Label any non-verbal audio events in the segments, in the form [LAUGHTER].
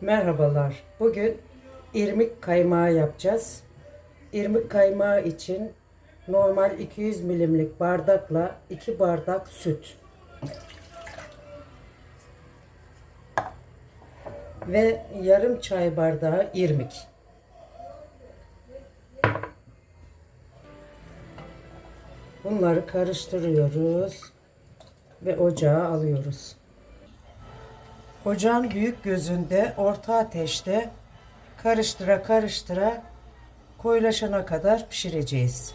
Merhabalar. Bugün irmik kaymağı yapacağız. İrmik kaymağı için normal 200 milimlik bardakla 2 bardak süt. Ve yarım çay bardağı irmik. Bunları karıştırıyoruz ve ocağa alıyoruz. Ocağın büyük gözünde orta ateşte karıştıra karıştıra koyulaşana kadar pişireceğiz.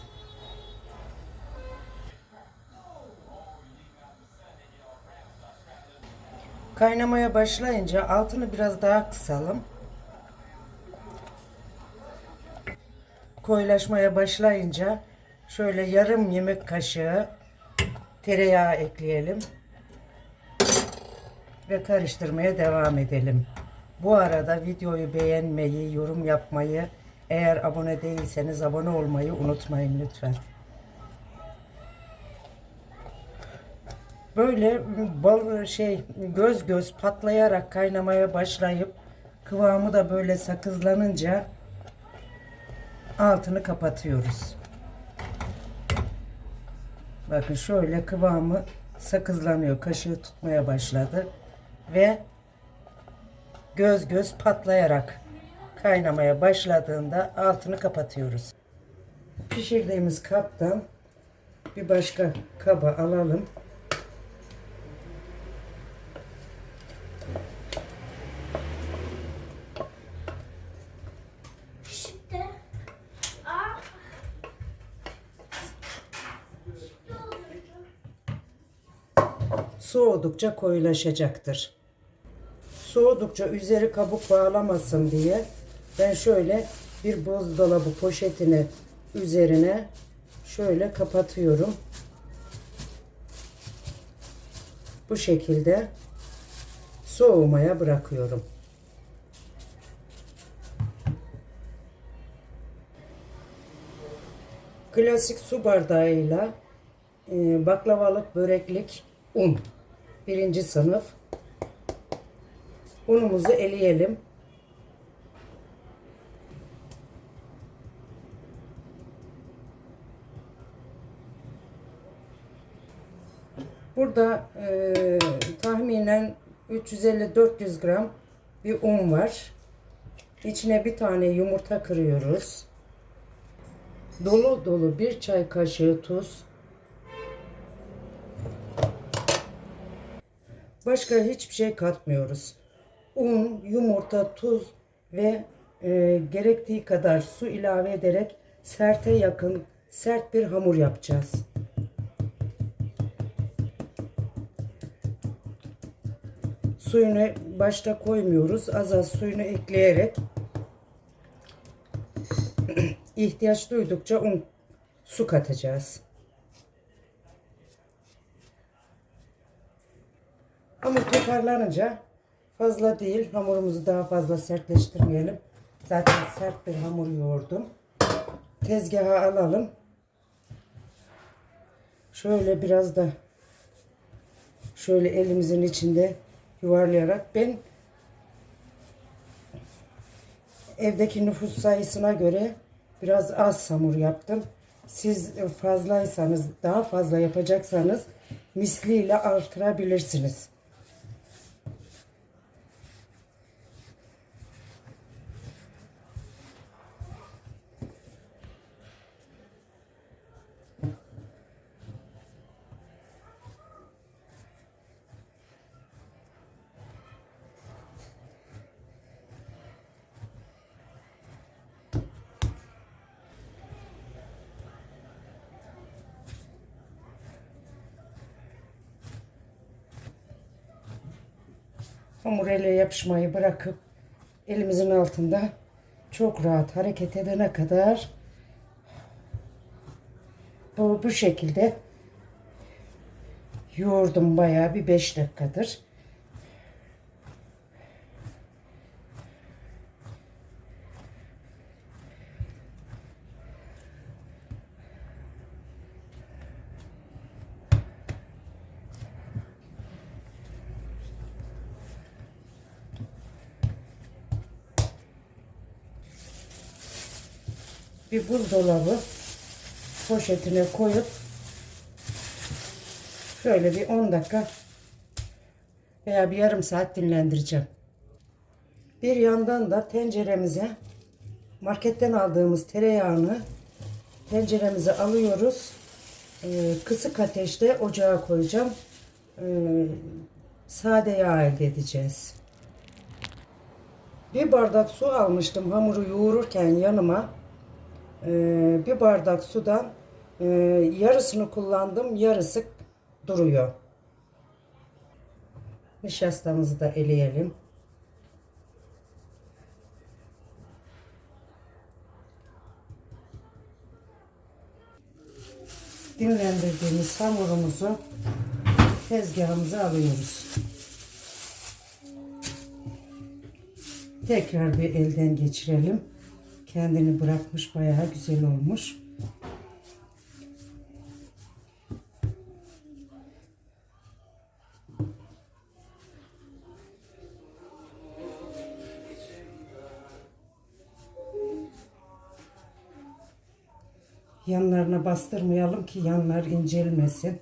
Kaynamaya başlayınca altını biraz daha kısalım. Koyulaşmaya başlayınca şöyle yarım yemek kaşığı tereyağı ekleyelim ve karıştırmaya devam edelim. Bu arada videoyu beğenmeyi, yorum yapmayı, eğer abone değilseniz abone olmayı unutmayın lütfen. Böyle bal şey göz göz patlayarak kaynamaya başlayıp kıvamı da böyle sakızlanınca altını kapatıyoruz. Bakın şöyle kıvamı sakızlanıyor. Kaşığı tutmaya başladı ve göz göz patlayarak kaynamaya başladığında altını kapatıyoruz. Pişirdiğimiz kaptan bir başka kaba alalım. Soğudukça koyulaşacaktır. Soğudukça üzeri kabuk bağlamasın diye ben şöyle bir buzdolabı poşetini üzerine şöyle kapatıyorum. Bu şekilde soğumaya bırakıyorum. Klasik su bardağıyla e, baklavalık böreklik un. Birinci sınıf. Unumuzu eleyelim. Burada e, tahminen 350-400 gram bir un var. İçine bir tane yumurta kırıyoruz. Dolu dolu bir çay kaşığı tuz. Başka hiçbir şey katmıyoruz. Un, yumurta, tuz ve e, gerektiği kadar su ilave ederek serte yakın sert bir hamur yapacağız. Suyunu başta koymuyoruz. Az az suyunu ekleyerek [CLEARS THROAT] ihtiyaç duydukça un su katacağız. Hamur toparlanınca fazla değil. Hamurumuzu daha fazla sertleştirmeyelim. Zaten sert bir hamur yoğurdum. Tezgaha alalım. Şöyle biraz da şöyle elimizin içinde yuvarlayarak ben evdeki nüfus sayısına göre biraz az hamur yaptım. Siz fazlaysanız daha fazla yapacaksanız misliyle artırabilirsiniz. Hamur ele yapışmayı bırakıp elimizin altında çok rahat hareket edene kadar bu, bu şekilde yoğurdum bayağı bir 5 dakikadır. Bir buzdolabı poşetine koyup şöyle bir 10 dakika veya bir yarım saat dinlendireceğim. Bir yandan da tenceremize marketten aldığımız tereyağını tenceremize alıyoruz. Ee, kısık ateşte ocağa koyacağım. Ee, sade yağ elde edeceğiz. Bir bardak su almıştım hamuru yoğururken yanıma. Ee, bir bardak sudan e, yarısını kullandım, yarısı duruyor. Nişastamızı da eleyelim. Dinlendirdiğimiz hamurumuzu tezgahımıza alıyoruz. Tekrar bir elden geçirelim. Kendini bırakmış bayağı güzel olmuş. Yanlarına bastırmayalım ki yanlar incelmesin.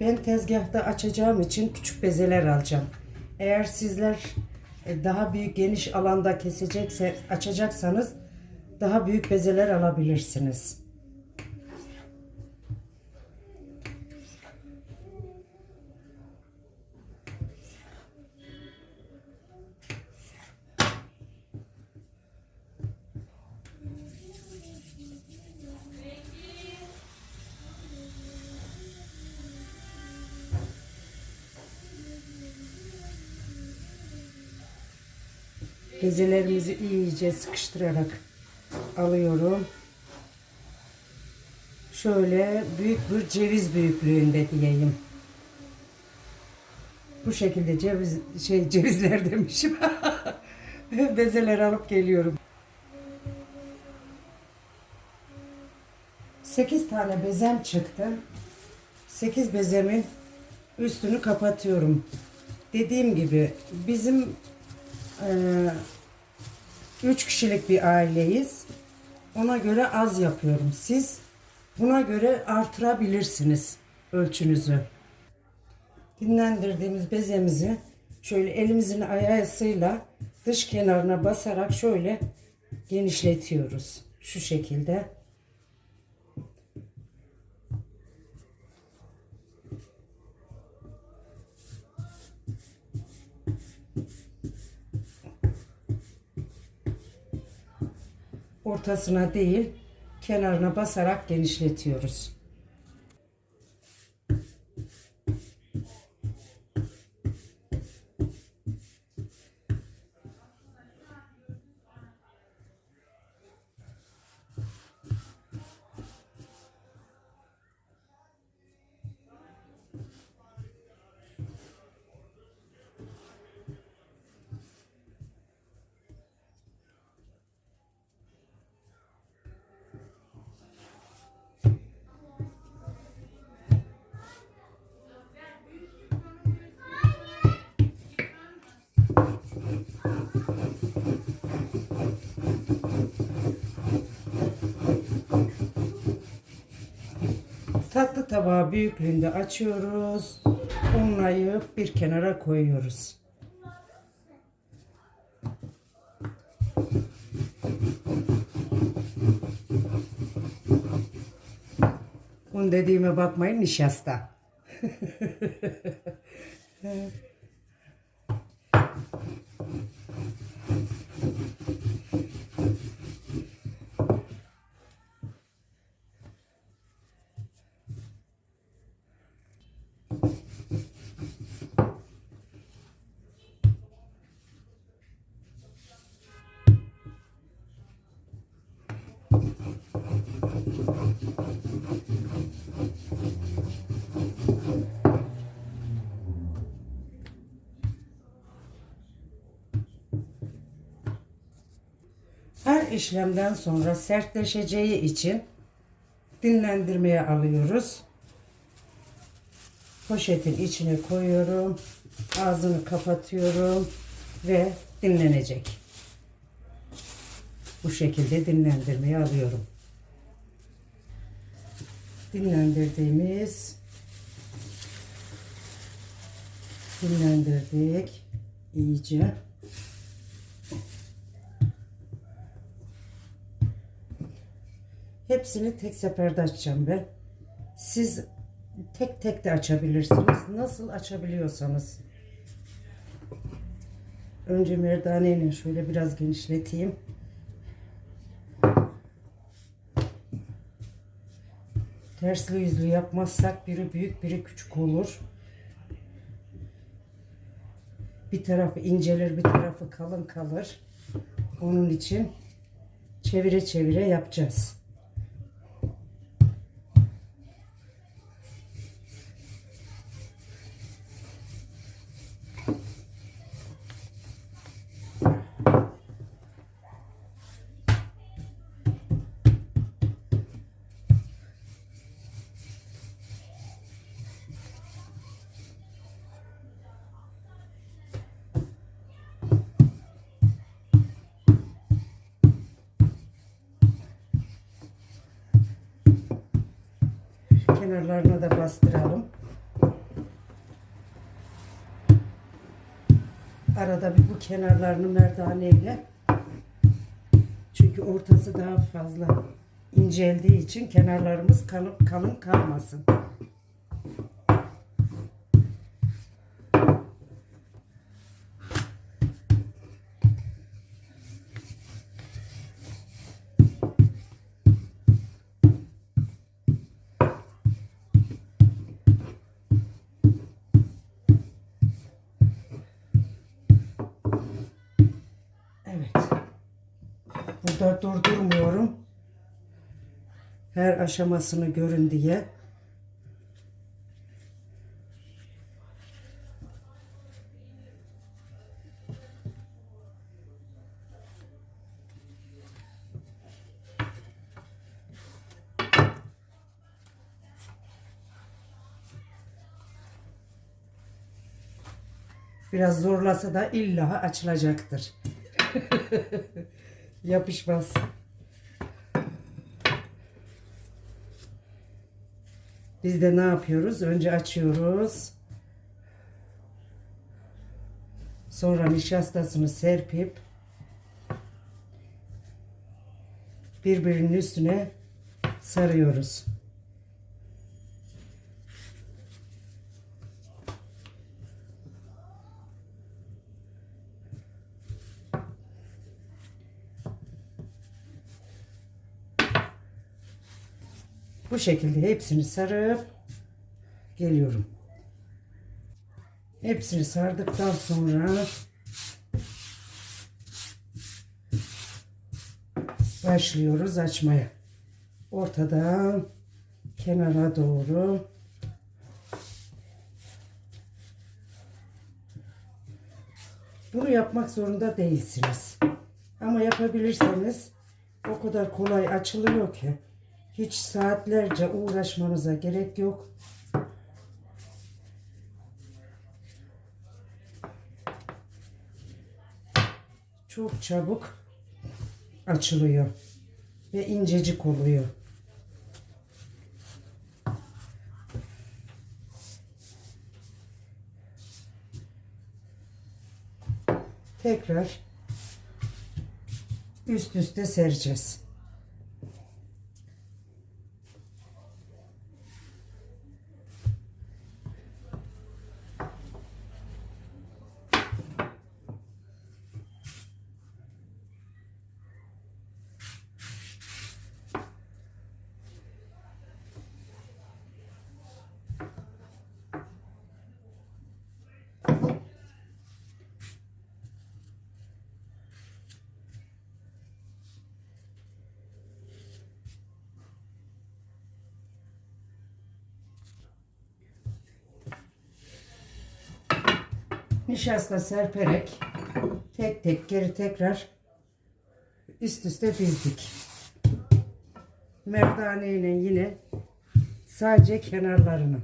Ben tezgahta açacağım için küçük bezeler alacağım. Eğer sizler e, daha büyük geniş alanda kesecekse açacaksanız daha büyük bezeler alabilirsiniz. bezelerimizi iyice sıkıştırarak alıyorum. Şöyle büyük bir ceviz büyüklüğünde diyeyim. Bu şekilde ceviz şey [LAUGHS] cevizler demişim. [LAUGHS] Bezeler alıp geliyorum. 8 tane bezem çıktı. 8 bezemin üstünü kapatıyorum. Dediğim gibi bizim 3 kişilik bir aileyiz. Ona göre az yapıyorum. Siz buna göre artırabilirsiniz ölçünüzü. Dinlendirdiğimiz bezemizi şöyle elimizin ayağısıyla dış kenarına basarak şöyle genişletiyoruz. Şu şekilde. Ortasına değil kenarına basarak genişletiyoruz. Tatlı tabağı büyüklüğünde açıyoruz. Unlayıp bir kenara koyuyoruz. Un dediğime bakmayın nişasta. [LAUGHS] Her işlemden sonra sertleşeceği için dinlendirmeye alıyoruz. Poşetin içine koyuyorum. Ağzını kapatıyorum ve dinlenecek. Bu şekilde dinlendirmeye alıyorum. Dinlendirdiğimiz dinlendirdik iyice. Hepsini tek seferde açacağım ben. Siz tek tek de açabilirsiniz. Nasıl açabiliyorsanız. Önce merdaneyle şöyle biraz genişleteyim. Tersli yüzlü yapmazsak biri büyük biri küçük olur. Bir tarafı incelir bir tarafı kalın kalır. Onun için çevire çevire yapacağız. Da bastıralım. Arada bir bu kenarlarını merdaneyle çünkü ortası daha fazla inceldiği için kenarlarımız kalın, kalın kalmasın. Aşamasını görün diye. Biraz zorlasa da illa açılacaktır. [LAUGHS] Yapışmaz. Biz de ne yapıyoruz? Önce açıyoruz. Sonra nişastasını serpip birbirinin üstüne sarıyoruz. Bu şekilde hepsini sarıp geliyorum. Hepsini sardıktan sonra başlıyoruz açmaya. Ortadan kenara doğru Bunu yapmak zorunda değilsiniz. Ama yapabilirseniz o kadar kolay açılıyor ki hiç saatlerce uğraşmanıza gerek yok. Çok çabuk açılıyor ve incecik oluyor. Tekrar üst üste sereceğiz. Nişasta serperek tek tek geri tekrar üst üste dizdik. Merdaneyle yine sadece kenarlarını.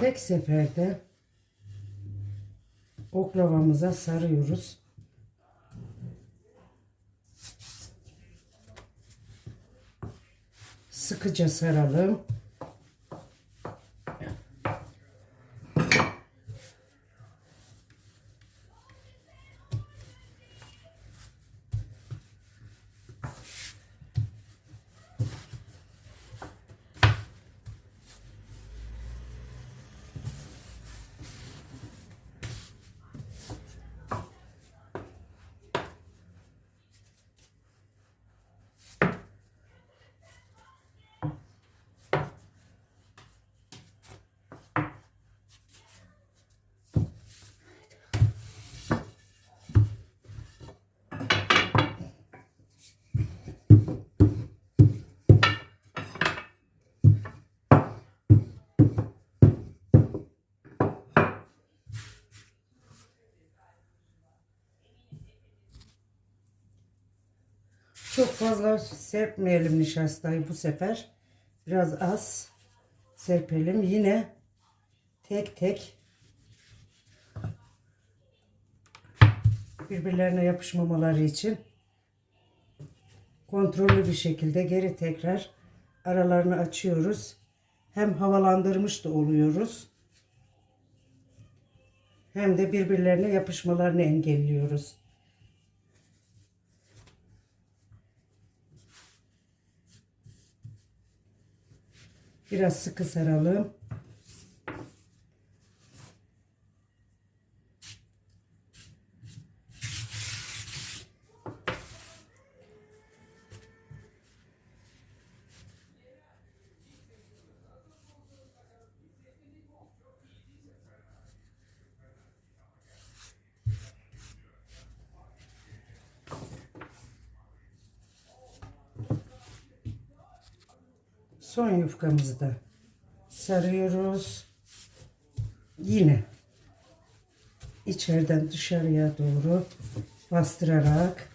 Tek seferde oklavamıza sarıyoruz. Sıkıca saralım. Çok fazla serpmeyelim nişastayı bu sefer. Biraz az serpelim. Yine tek tek birbirlerine yapışmamaları için kontrollü bir şekilde geri tekrar aralarını açıyoruz. Hem havalandırmış da oluyoruz. Hem de birbirlerine yapışmalarını engelliyoruz. Biraz sıkı saralım. Son yufkamızı da sarıyoruz. Yine içeriden dışarıya doğru bastırarak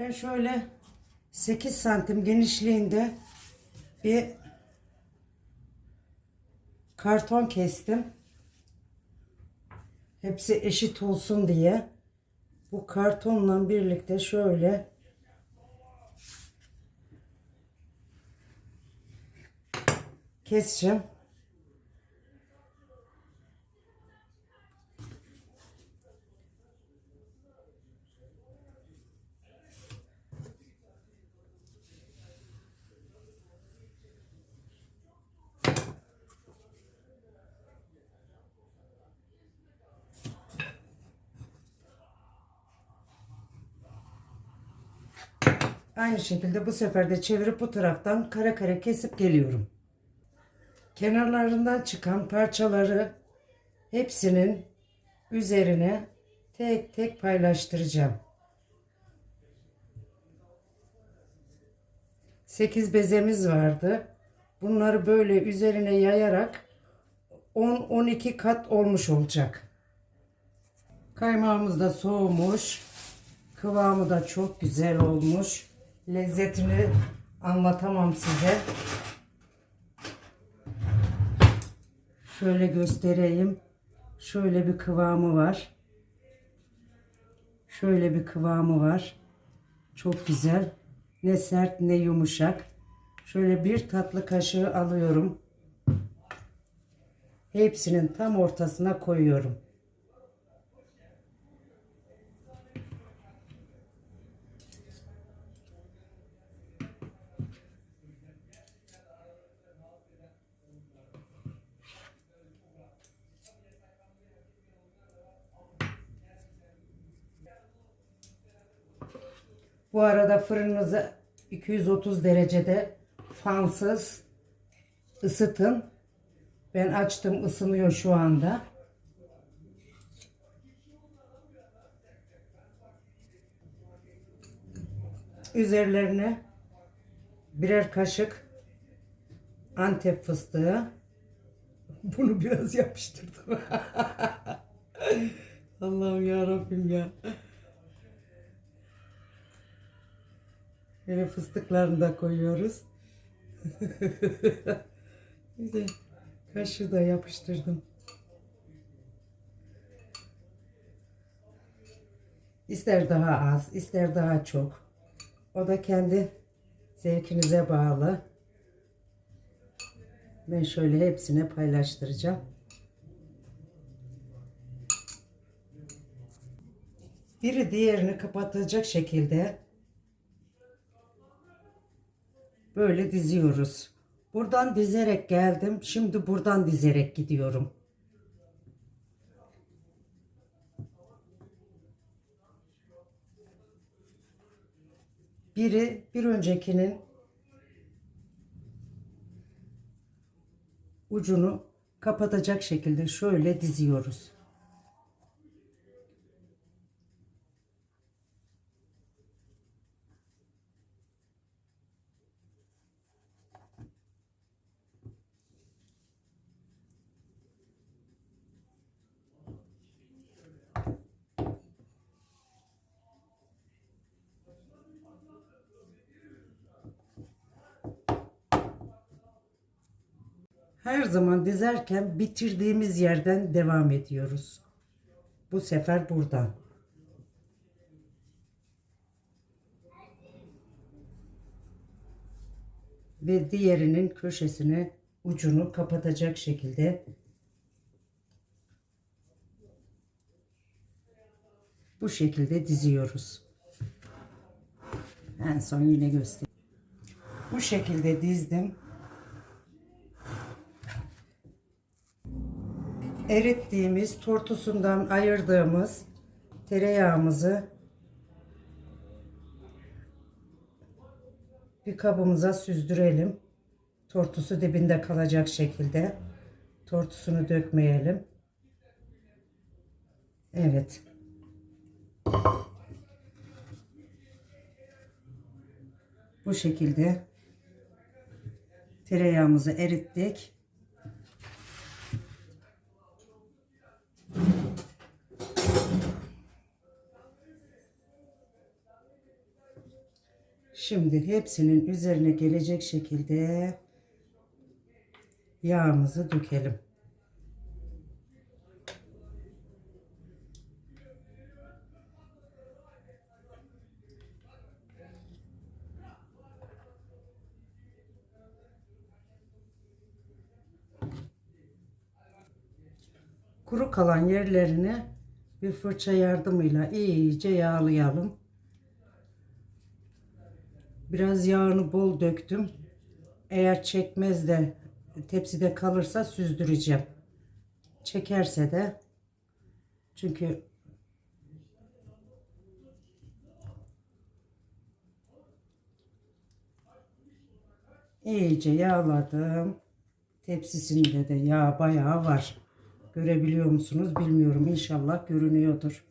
Ben şöyle 8 santim genişliğinde bir karton kestim. Hepsi eşit olsun diye. Bu kartonla birlikte şöyle keseceğim. Aynı şekilde bu sefer de çevirip bu taraftan kare kare kesip geliyorum. Kenarlarından çıkan parçaları hepsinin üzerine tek tek paylaştıracağım. 8 bezemiz vardı. Bunları böyle üzerine yayarak 10-12 kat olmuş olacak. Kaymağımız da soğumuş. Kıvamı da çok güzel olmuş. Lezzetini anlatamam size. Şöyle göstereyim. Şöyle bir kıvamı var. Şöyle bir kıvamı var. Çok güzel. Ne sert ne yumuşak. Şöyle bir tatlı kaşığı alıyorum. Hepsinin tam ortasına koyuyorum. Bu arada fırınınızı 230 derecede fansız ısıtın. Ben açtım ısınıyor şu anda. Üzerlerine birer kaşık Antep fıstığı. [LAUGHS] Bunu biraz yapıştırdım. [LAUGHS] Allah'ım ya Rabbim ya. Böyle fıstıklarını da koyuyoruz. [LAUGHS] Bir de kaşığı da yapıştırdım. İster daha az, ister daha çok. O da kendi zevkinize bağlı. Ben şöyle hepsine paylaştıracağım. Biri diğerini kapatacak şekilde böyle diziyoruz. Buradan dizerek geldim. Şimdi buradan dizerek gidiyorum. Biri bir öncekinin ucunu kapatacak şekilde şöyle diziyoruz. Her zaman dizerken bitirdiğimiz yerden devam ediyoruz. Bu sefer buradan. Ve diğerinin köşesini ucunu kapatacak şekilde bu şekilde diziyoruz. En son yine göstereyim. Bu şekilde dizdim. Erittiğimiz tortusundan ayırdığımız tereyağımızı bir kabımıza süzdürelim. Tortusu dibinde kalacak şekilde. Tortusunu dökmeyelim. Evet. Bu şekilde tereyağımızı erittik. Şimdi hepsinin üzerine gelecek şekilde yağımızı dökelim. Kuru kalan yerlerini bir fırça yardımıyla iyice yağlayalım. Biraz yağını bol döktüm. Eğer çekmez de tepside kalırsa süzdüreceğim. Çekerse de çünkü İyice yağladım. Tepsisinde de yağ bayağı var. Görebiliyor musunuz bilmiyorum. İnşallah görünüyordur.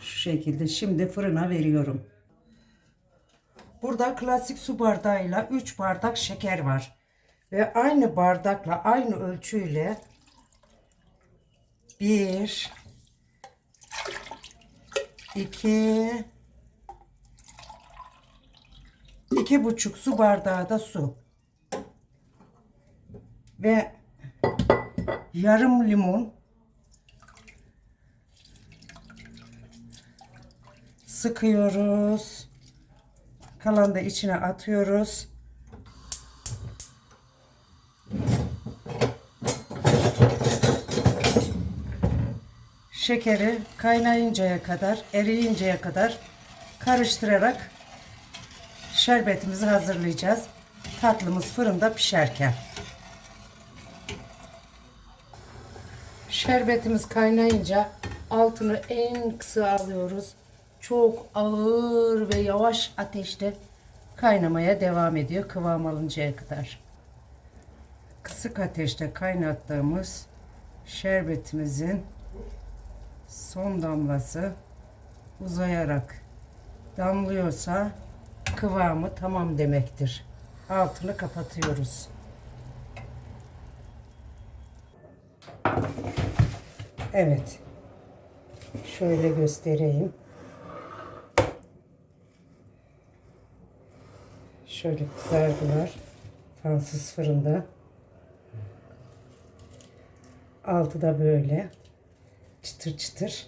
Şu şekilde şimdi fırına veriyorum. Burada klasik su bardağıyla 3 bardak şeker var. Ve aynı bardakla aynı ölçüyle 1 2 iki buçuk su bardağı da su. Ve yarım limon sıkıyoruz. Kalan da içine atıyoruz. Şekeri kaynayıncaya kadar, eriyinceye kadar karıştırarak şerbetimizi hazırlayacağız. Tatlımız fırında pişerken. Şerbetimiz kaynayınca altını en kısa alıyoruz. Çok ağır ve yavaş ateşte kaynamaya devam ediyor kıvam alıncaya kadar. Kısık ateşte kaynattığımız şerbetimizin son damlası uzayarak damlıyorsa kıvamı tamam demektir. Altını kapatıyoruz. Evet. Şöyle göstereyim. Şöyle kızardılar. Fransız fırında. Altı da böyle. Çıtır çıtır.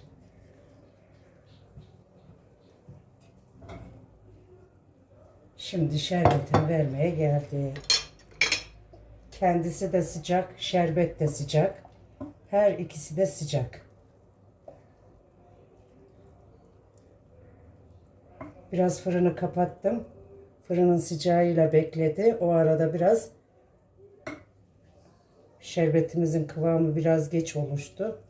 Şimdi şerbetini vermeye geldi. Kendisi de sıcak, şerbet de sıcak. Her ikisi de sıcak. Biraz fırını kapattım. Fırının sıcağıyla bekledi. O arada biraz şerbetimizin kıvamı biraz geç oluştu.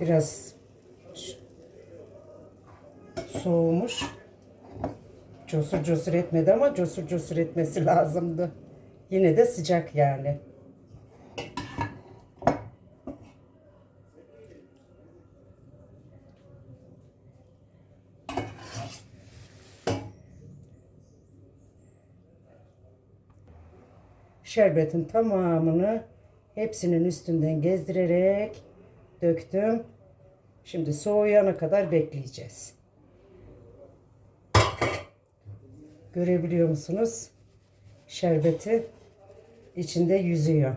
Biraz soğumuş. Cosur cosur etmedi ama cosur cosur etmesi [LAUGHS] lazımdı. Yine de sıcak yani. Şerbetin tamamını hepsinin üstünden gezdirerek döktüm. Şimdi soğuyana kadar bekleyeceğiz. Görebiliyor musunuz? Şerbeti içinde yüzüyor.